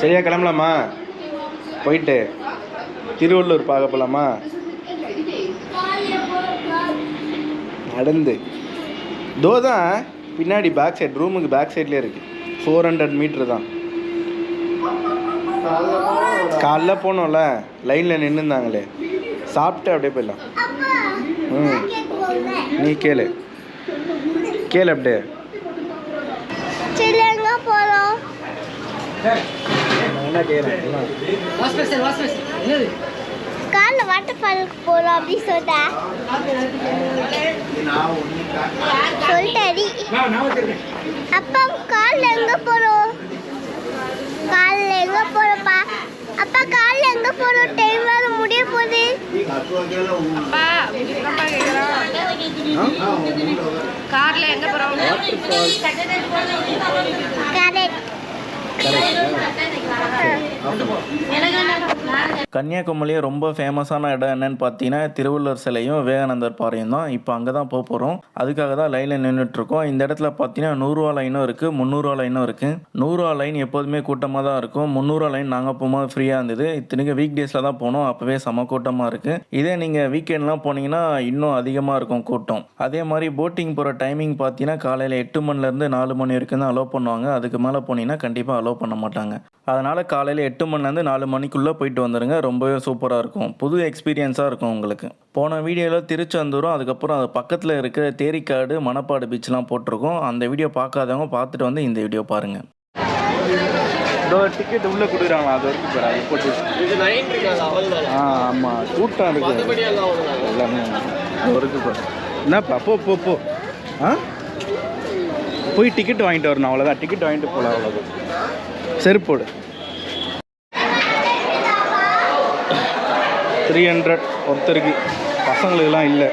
சரியா கிளம்பலாமா? போயிட்டு. திருவள்ளூர் பார்க்க போகலாமா நடந்து. தோ தான் பின்னாடி பேக் சைடு ரூமுக்கு பேக் சைட்லேயே இருக்கு. ஃபோர் ஹண்ட்ரட் மீட்ரு தான். காலைல போனோம்ல லைனில் நின்றுந்தாங்களே சாப்பிட்டு அப்படியே போயிடலாம். ம் நீ கேளு. கேளு அப்படியே சரி எங்க போறோம் என்ன கேட்குறேன் காலைல வாட்டர் ஃபாலுக்கு போறோம் அப்படி சொல்லிட்டேன் சொல்லிட்டாடி அப்பா காலைல எங்க போறோம் காலைல எங்க போறோம்ப்பா அப்பா காலைல எங்க போறோம் டைம் வேற முடிய போகுது கார்ல எங்க போறோம் 皆 கரெக்ட் கன்னியாகுமரியே ரொம்ப ஃபேமஸான இடம் என்னன்னு பார்த்தீங்கன்னா திருவள்ளுவர் சிலையும் விவேகானந்தர் பாறையும் தான். இப்போ அங்கே தான் போக போகிறோம் அதுக்காக தான் லைனில் நின்றுட்டுருக்கோம் இந்த இடத்துல பார்த்தீங்கன்னா நூறுரூவா லைனும் இருக்குது முந்நூறுரூவா லைனும் இருக்குது நூறுரூவா லைன் எப்போதுமே கூட்டமாக தான் இருக்கும். முந்நூறுரூவா லைன் நாங்கள் போகும்போது ஃப்ரீயாக இருந்தது. இத்தனைக்கு வீக் டேஸில் தான் போனோம். அப்போவே செம கூட்டமாக இருக்குது இதே நீங்கள் வீக்கெண்ட்லாம் போனீங்கன்னா இன்னும் அதிகமாக இருக்கும் கூட்டம். அதே மாதிரி போட்டிங் போகிற டைமிங் பார்த்தீங்கன்னா காலையில் எட்டு மணிலேருந்து நாலு மணி வரைக்கும் தான் அலோவ் பண்ணுவாங்க. அதுக்கு மேலே போனீங்கன்னா கண்டிப்பாக அலோவ் பண்ண மாட்டாங்க. அதனால் காலையில் எட்டு மணிலேருந்து நாலு மணிக்குள்ளே போயிட்டு வந்துடுங்க ரொம்பவே சூப்பராக இருக்கும். புது எக்ஸ்பீரியன்ஸாக இருக்கும் உங்களுக்கு. போன வீடியோவில் திருச்செந்தூரும் அதுக்கப்புறம் அது பக்கத்தில் இருக்கிற தேரிக்காடு மணப்பாடு பீச்லாம் போட்டிருக்கோம். அந்த வீடியோ பார்க்காதவங்க பார்த்துட்டு வந்து இந்த வீடியோ பாருங்கள் இதோ டிக்கெட் உள்ளே கொடுக்குறாங்களா? அது வரைக்கும் போட்டு ஆ ஆமாம் கூட்டம் இருக்குது எல்லாம் இது வரைக்கும் போ என்னப்பா போ போ போ. ஆ? போய் டிக்கெட் வாங்கிட்டு வரணும். அவ்வளோதான் டிக்கெட் வாங்கிட்டு போகலாம் அவ்வளோதான் செருப்போடு த்ரீ ஹண்ட்ரட் ஒருத்தருக்கு. பசங்களுக்கெல்லாம் இல்லை.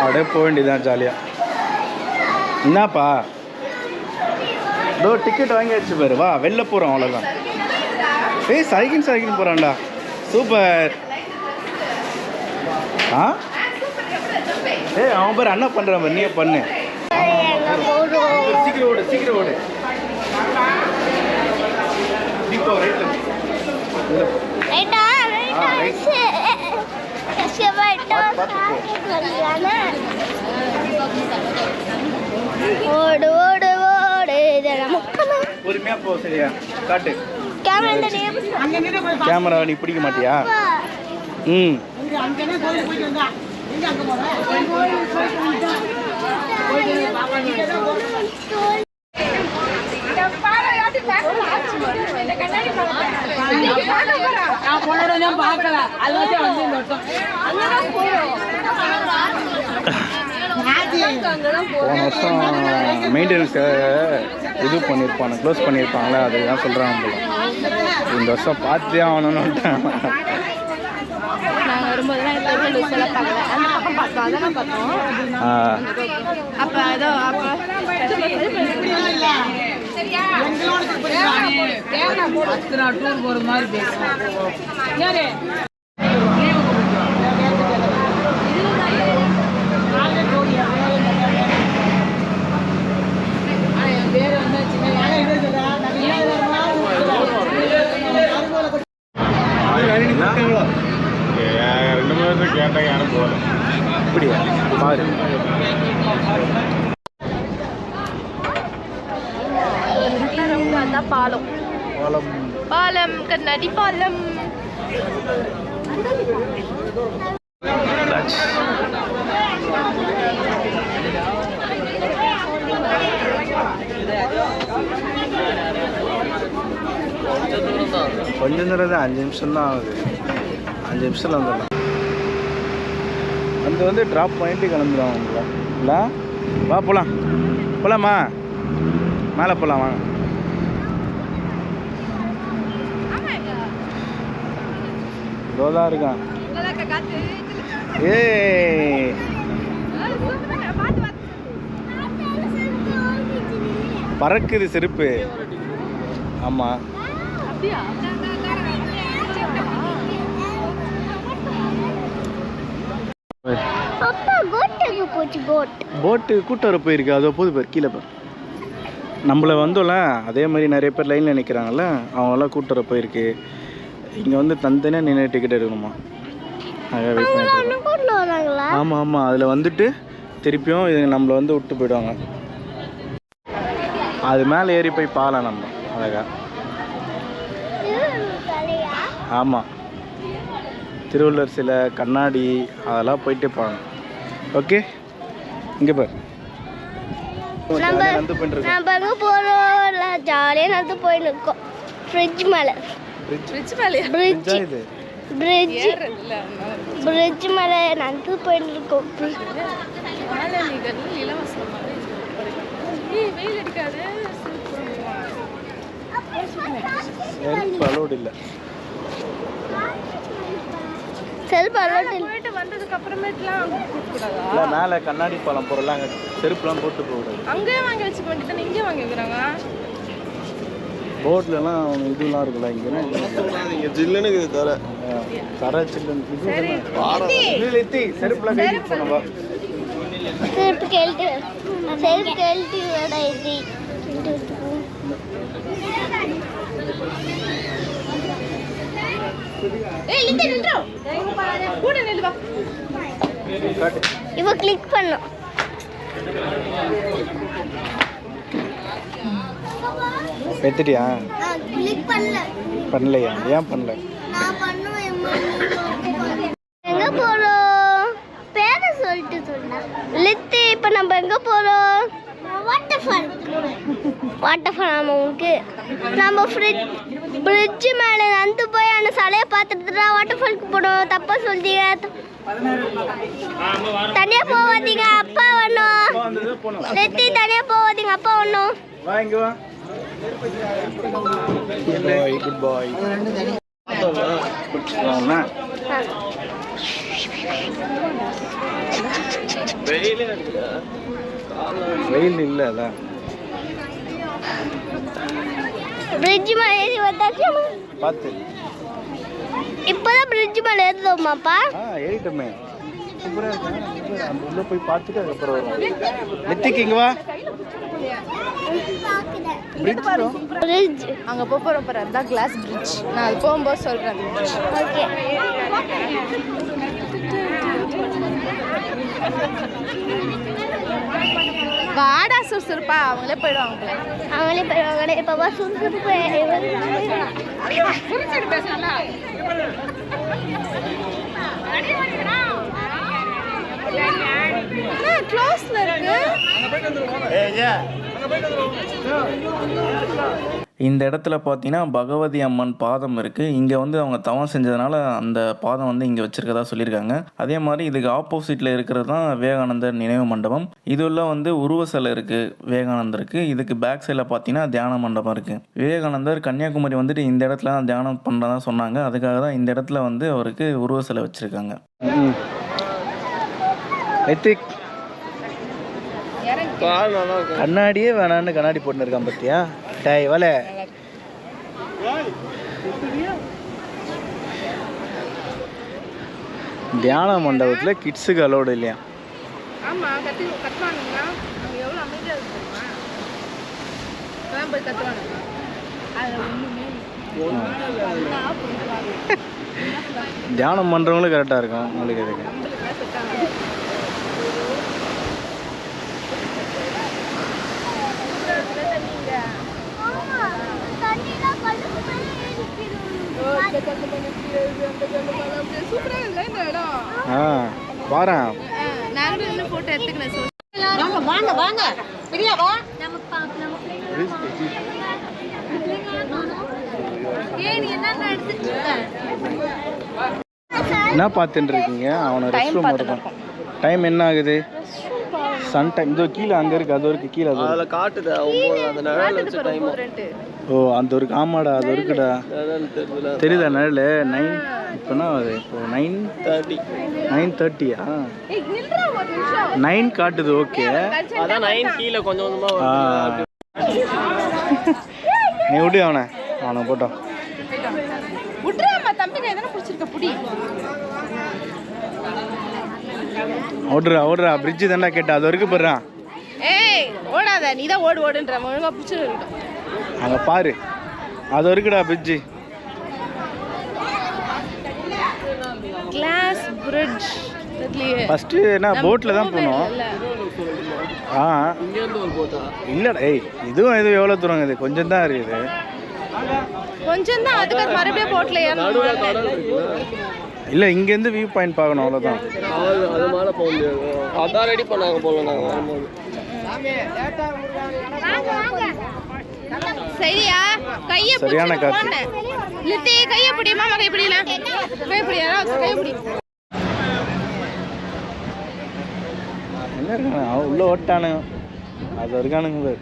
அப்படியே போக வேண்டியதுதான் ஜாலியாக என்னப்பா? இதோ டிக்கெட் வாங்கியாச்சு பாரு. வா வெளில போகிறோம் அவ்வளோதான் ஏய் சைக்கிள் சைக்கிள் போகிறான்டா சூப்பர். ஆ? ஏய் அவன் பேர் அண்ணா பண்ணுறான் பாரு. நீயே பண்ணு. சீக்கிரம் ஓடு சீக்கிரம் ஓடு. இப்போ ரைட்ல ரைட்டா ஆ, ரைட்டா right. சிவட்டா பார்த்து, பார்த்து ஓடு ஓடு ஓடு. இதெல்லாம் பொறுமையா போ சரியா? காட்டு. கேமரா கேமரா நீ பிடிக்க மாட்டியா? ம். போன வருஷம் மெயின்டெனன்ஸ் இது பண்ணியிருப்பாங்க க்ளோஸ் பண்ணியிருப்பாங்களே அதுதான் சொல்கிறாங்க போல இந்த வருஷம் பார்த்தே ஆகணும்னுட்டான் நாங்க வரும்போதெல்லாம் பார்க்கல அந்த பக்கம் பார்த்தோம் அதெல்லாம் பார்த்தோம் ஏதோ டூர் போற மாதிரி பேசுறேன் ரெண்டு மூணு பேர் கேட்டாங்க யாரும் போகல இப்படியா பாரு அதான் பாலம் பாலம் பாலம் கண்ணாடி பாலம் கொஞ்சம் நேரம் தான் அஞ்சு நிமிஷம் தான் ஆகுது. அஞ்சு நிமிஷத்தில் வந்துடலாம். வந்து வந்து ட்ராப் பண்ணிட்டு கிளம்புறோம் உங்களை இல்லை? வா போகலாம் போகலாமா மேலே போகலாம் வாங்க. இதோ தான் இருக்கான் ஏ பறக்குது செருப்பு. ஆமாம் அப்பா கோட்டுக்கு போச்சு கோட் போட்டு கூட்டு வர போயிருக்கு. அதோ போது பேர் கீழே பேர். நம்மளை வந்தோம்ல அதே மாதிரி நிறைய பேர் லைனில் நிற்கிறாங்கல்ல அவங்களாம் கூட்டுற போயிருக்கு. இங்கே வந்து தனித்தனியாக நின்று டிக்கெட் எடுக்கணுமா? வெயிட் பண்ணிட்டு ஆமாம் ஆமாம் அதில் வந்துட்டு திருப்பியும் இது நம்மளை வந்து விட்டு போயிடுவாங்க. அது மேலே ஏறி போய் பாலாம் நம்ம அழகா. தலையா ஆமாம் திருவள்ளுவர் சிலை கண்ணாடி அதெல்லாம் போயிட்டே போகணும் ஓகே இங்கே பார். நம்ம போகிறோம் ஜாலியாக நடந்து போயின்னு இருக்கோம். ஃப்ரிட்ஜ் மேலே. ஃப்ரிட்ஜ் மேலேயா? பிரிட்ஜ் இது? பிரிட்ஜ் இல்லை பிரிட்ஜ் மேலே நடந்து போயின்னு இருக்கோம். வெயில் அடிக்காது. செல்ஃப் அலோடு இல்லை செல்ஃப் அலோட் போயிட்டு வந்ததுக்கு அப்புறமேட்டுலாம் கூடாதா இல்லை மேலே கண்ணாடி பாலம் போகிறலாம் அங்கே செருப்புலாம் போட்டு போகக்கூடாது. அங்கேயே வாங்கி வச்சுக்க வேண்டியது இங்கே வாங்கி வைக்கிறாங்க? போட்லலாம் இதெல்லாம் இருக்குல்ல இங்கே இங்கே ஜில்லுன்னு இருக்குது தர. தர சில்லுன்னு இது இல்லை எத்தி செருப்புலாம் கழிச்சு போனவா செருப்பு. கேள்வி செருப்பு கேள்வி வேட இது ஏய் இங்க நின்றோ கூட நில்லு வா. காட்டு இவ கிளிக் பண்ணும் எடுத்துட்டியா? கிளிக் பண்ணல. பண்ணலையா? ஏன் பண்ணல? நான் பண்ணுவேன் எங்க போறோம்? பேரை சொல்லிட்டு சொன்னா. லித்தி இப்ப நம்ம எங்க போறோம்? வாட்டர் ஃபால் வாட்டர் ஃபால் உங்களுக்கு நம்ம ஃப்ரிட்ஜ் பிரிட்ஜ் மேல நடந்து போய் அந்த சிலையை பார்த்துட்டு தான் வாட்டர் ஃபாலுக்கு போனோம் தப்பா சொல்றீங்க. தனியா போவாதீங்க அப்பா வரணும். லித்தி தனியா போவாதீங்க அப்பா வரணும். வா இங்க வா. குட் பாய் குட் பாய் வெயிலே இல்லைல்ல பிரிட்ஜ் மேல ஏறி வந்தாச்சு பார்த்து. இப்பதான் பிரிட்ஜ் மேல ஏறுதோமாப்பா? ஆ ஏறிட்டோமே. சூப்பராக இருக்கு. அந்த உள்ள போய் பார்த்துட்டு அதுக்கப்புறம் வரும் நித்திக்கு இங்க வா. பிரிட்ஜ் பிரிட்ஜ் அங்க போக போறோம் பாரு. அதான் கிளாஸ் பிரிட்ஜ் நான் அது போகும்போது சொல்றேன். ஓகே வாடா சுறுசுறுப்பா அவங்களே போயிடுவாங்க. அவங்களே போயிடுவாங்க இப்ப சுறுசுறுப்பு என்ன க்ளோஸ்ல இருக்கு. இந்த இடத்துல பார்த்தீங்கன்னா பகவதி அம்மன் பாதம் இருக்குது இங்கே வந்து அவங்க தவம் செஞ்சதுனால அந்த பாதம் வந்து இங்கே வச்சுருக்கதா சொல்லியிருக்காங்க. அதே மாதிரி இதுக்கு ஆப்போசிட்டில் இருக்கிறது தான் விவேகானந்தர் நினைவு மண்டபம். இதுல வந்து உருவ சிலை இருக்குது விவேகானந்தருக்கு இதுக்கு பேக் சைடில் பார்த்தீங்கன்னா தியான மண்டபம் இருக்குது விவேகானந்தர் கன்னியாகுமரி வந்துட்டு இந்த இடத்துல தான் தியானம் பண்ணுறதா சொன்னாங்க. அதுக்காக தான் இந்த இடத்துல வந்து அவருக்கு உருவ சிலை வச்சுருக்காங்க. கால் கண்ணாடியே வேணான்னு கண்ணாடி போட்டுன்னு இருக்கான் பத்தியா? டேய் வலை. தியான மண்டபத்தில் கிட்ஸுக்கு அலோடு இல்லையா? தியானம் பண்ணுறவங்களும் கரெக்டாக இருக்கும். உங்களுக்கு எதுக்கு? சூப்பரா இல்லை இந்த இடம்? ஆ. பாரேன். நாங்களும் இன்னும் போட்டோ எடுத்துக்கிறேன் சொல்லு ஏய் நீ என்ன எடுத்துட்டு என்ன பார்த்துட்டு இருக்கீங்க? அவனை ரெஸ்ட் ரூம் டைம் என்ன ஆகுது? Sun time. இதோ கீழே அங்கே இருக்கு அது இருக்கு கீழே அது. அதில் காட்டுதா ஒம்பது அந்த நிழல் வச்ச டைம் ஓ அந்த ஒரு ஆமாடா அது இருக்குடா. தெரியுதா நிழல்? நைன் இப்போனா அது இப்போ நைன் தேர்ட்டி. நைன் தேர்ட்டியா? ஏய் நில்றா ஒரு நிமிஷம். நைன் காட்டுது ஓகே. அதான் நைன் கீழே கொஞ்சம் கொஞ்சமாக நீ விடு அவனை. அவனை போட்டோம் விட்டுறாமா தம்பி நான் எதனா பிடிச்சிருக்க புடி. ஓடுறா ஓடுறா பிரிட்ஜு தாண்டா கேட்டா. அது வரைக்கும் போடுறான் ஏய் ஓடாத. நீ தான் ஓடு ஓடுன்ற. ஒழுங்கா பிடிச்சி இருக்கட்டும் அங்கே பாரு. அது இருக்குடா பிரிட்ஜு கிளாஸ் பிரிட்ஜ் ஃபஸ்ட்டு என்ன போட்டில் தான் போனோம். ஆ. இங்கேருந்து ஒரு போட்டா இல்லைடா ஏய் இதுவும் இது எவ்வளோ தூரம் இது கொஞ்சம் தான் இருக்குது. கொஞ்சம் தான். அதுக்கு மறுபடியும் போட்ல ஏறணும்? இல்லை இங்கேருந்து வியூ பாயிண்ட் பார்க்கணும் அவ்வளோதான் அது மேலே போக முடியாது. அதான் ரெடி பண்ணாங்க போல நாங்கள் வரும்போது. சரியா? கைய சரியான காத்து. லித்தி கைய பிடி மாமா கை பிடில கை பிடி யாராவது கை பிடி. என்ன இருக்கானு? அவன் உள்ள ஓட்டானுங்க. அது இருக்கானுங்க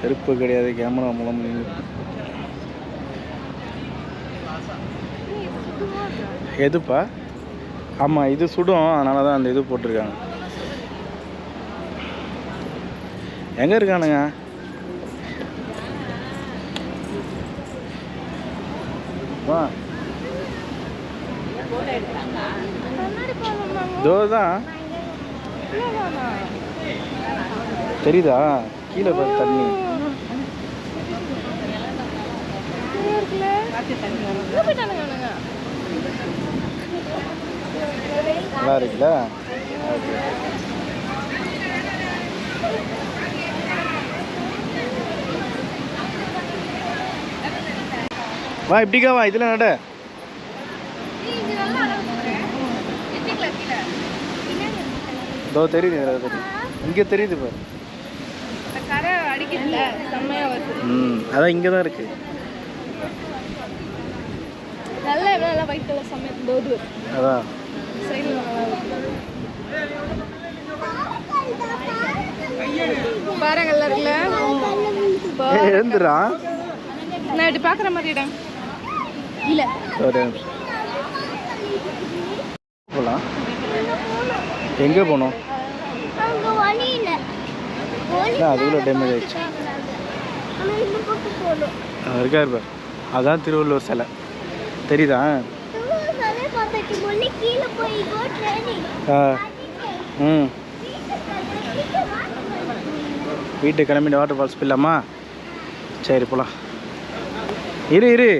செருப்பு கிடையாது கேமரா மூலம் எதுப்பா? ஆமாம் இது சுடும். அதனால தான் அந்த இது போட்டிருக்காங்க. எங்கே இருக்கானுங்க? வா. இதோ தான் தெரியுதா? கீழே பாரு தண்ணி. நல்லா இருக்குல்ல வா இப்படிக்கா வா இதில் நட. இதோ தெரியுது இங்கே தெரியுது பாரு. ம் அதான் இங்கே தான் இருக்குது நல்லா நல்லா ஒயிட் கலர் செம்மையா தோது அதான். சைடில் நல்லா இருக்கு பாருங்கல்ல இருக்குல்ல? ஏய், எழுந்துடா நான் இப்படி பார்க்குற மாதிரி இடம். இல்ல. ஒரு நிமிஷம். போகலாம் எங்கே இல்லை அதுக்குள்ளே டேமேஜ் ஆயிடுச்சு இருக்காரு அதான் திருவள்ளுவர் சிலை. தெரியுதா? ஆ. ம். வீட்டுக்கு கிளம்பிட்டு வாட்டர் ஃபால்ஸ் போயிடலாமா? சரி போகலாம் இரு இரு.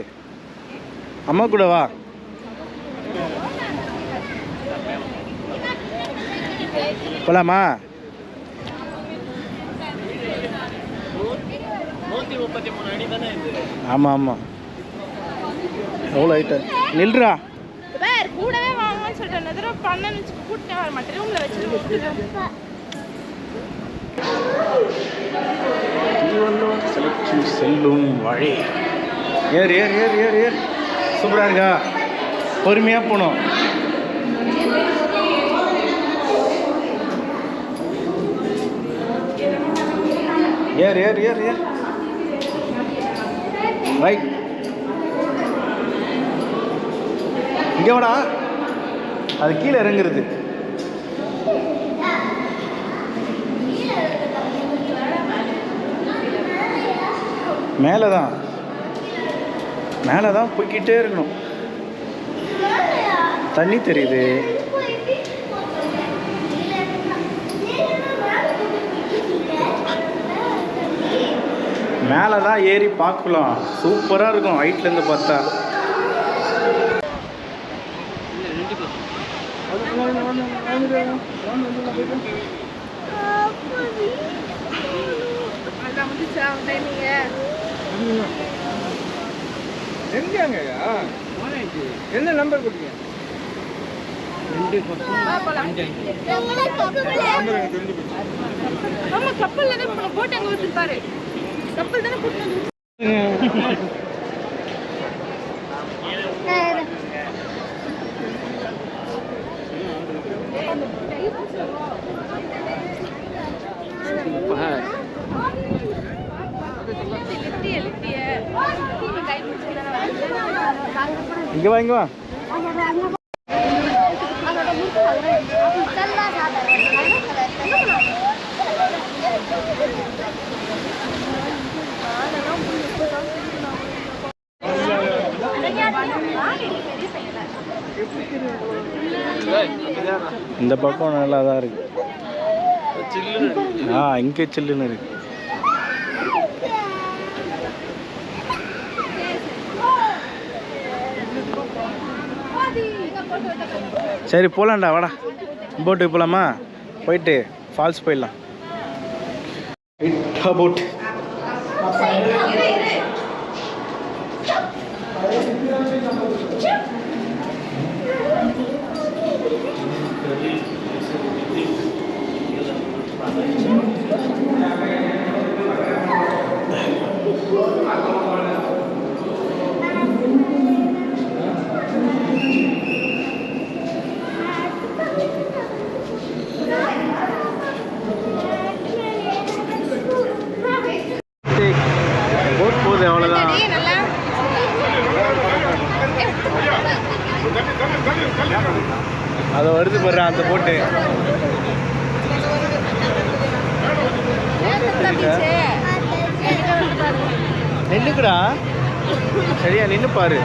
அம்மா கூட வா. போகலாமா ஆமாம் ஆமாம் எவ்வளோ ஐட்டம் நில்றா. வேறு கூடவே வாங்கன்னு சொல்லிட்டு அந்த தடவை பண்ணனு கூட்டினே வர மாட்டேன். ரூமில் திருவள்ளுவர் சிலைக்கு செல்லும் வழி. ஏறு ஏறு ஏறு ஏறு ஏறு. சூப்பராக இருக்கா? பொறுமையாக போகணும். ஏறு ஏறு ஏறு ஏறு. ரைட் இங்கே அது கீழே இறங்குறது. மேலே தான் மேலே தான் போய்கிட்டே இருக்கணும். தண்ணி தெரியுது. மேலே தான் ஏறி பார்க்கலாம். சூப்பராக இருக்கும். ஹைட்லேருந்து பார்த்தா. அதான் என்ன நம்பர் கொடுத்தீங்க ஆமா கப்பல்ல தான் இப்போ போட்டு அங்க வச்சிருப்பாரு கப்பல் தானே கூட்டிட்டு இங்கே வா இங்கே வா. இந்த பக்கம் நல்லா தான் இருக்கு. ஆ இங்கே சில்லுன்னு இருக்கு. சரி போகலாம்டா வாடா. போட்டுக்கு போகலாமா போயிட்டு ஃபால்ஸ் போயிடலாம். போட் போட் போகுது அவ்வளோதான் அதை வருது பாரு அந்த போட்டு நின்னுக்குடா சரியா நின்று பாரு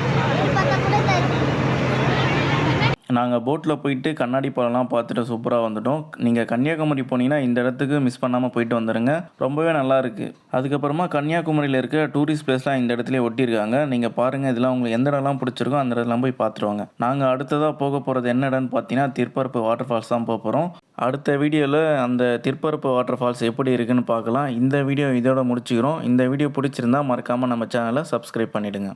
நாங்கள் போட்டில் போயிட்டு கண்ணாடி பழம்லாம் பார்த்துட்டு சூப்பராக வந்துட்டோம். நீங்கள் கன்னியாகுமரி போனீங்கன்னா இந்த இடத்துக்கு மிஸ் பண்ணாமல் போயிட்டு வந்துடுங்க ரொம்பவே நல்லாயிருக்கு அதுக்கப்புறமா கன்னியாகுமரியில் இருக்க டூரிஸ்ட் பிளேஸ்லாம் இந்த இடத்துல ஒட்டியிருக்காங்க. நீங்கள் பாருங்கள் இதெல்லாம் உங்களுக்கு எந்த இடம்லாம் பிடிச்சிருக்கோ அந்த இடத்துலாம் போய் பார்த்துருவாங்க. நாங்கள் அடுத்ததாக போக போகிறது என்ன இடம்னு பார்த்தீங்கன்னா திருப்பரப்பு வாட்டர் ஃபால்ஸ் தான் போக போகிறோம் அடுத்த வீடியோவில் அந்த திருப்பரப்பு வாட்டர் ஃபால்ஸ் எப்படி இருக்குன்னு பார்க்கலாம். இந்த வீடியோ இதோட முடிச்சுக்கிறோம். இந்த வீடியோ பிடிச்சிருந்தா மறக்காமல் நம்ம சேனலை சப்ஸ்கிரைப் பண்ணிவிடுங்க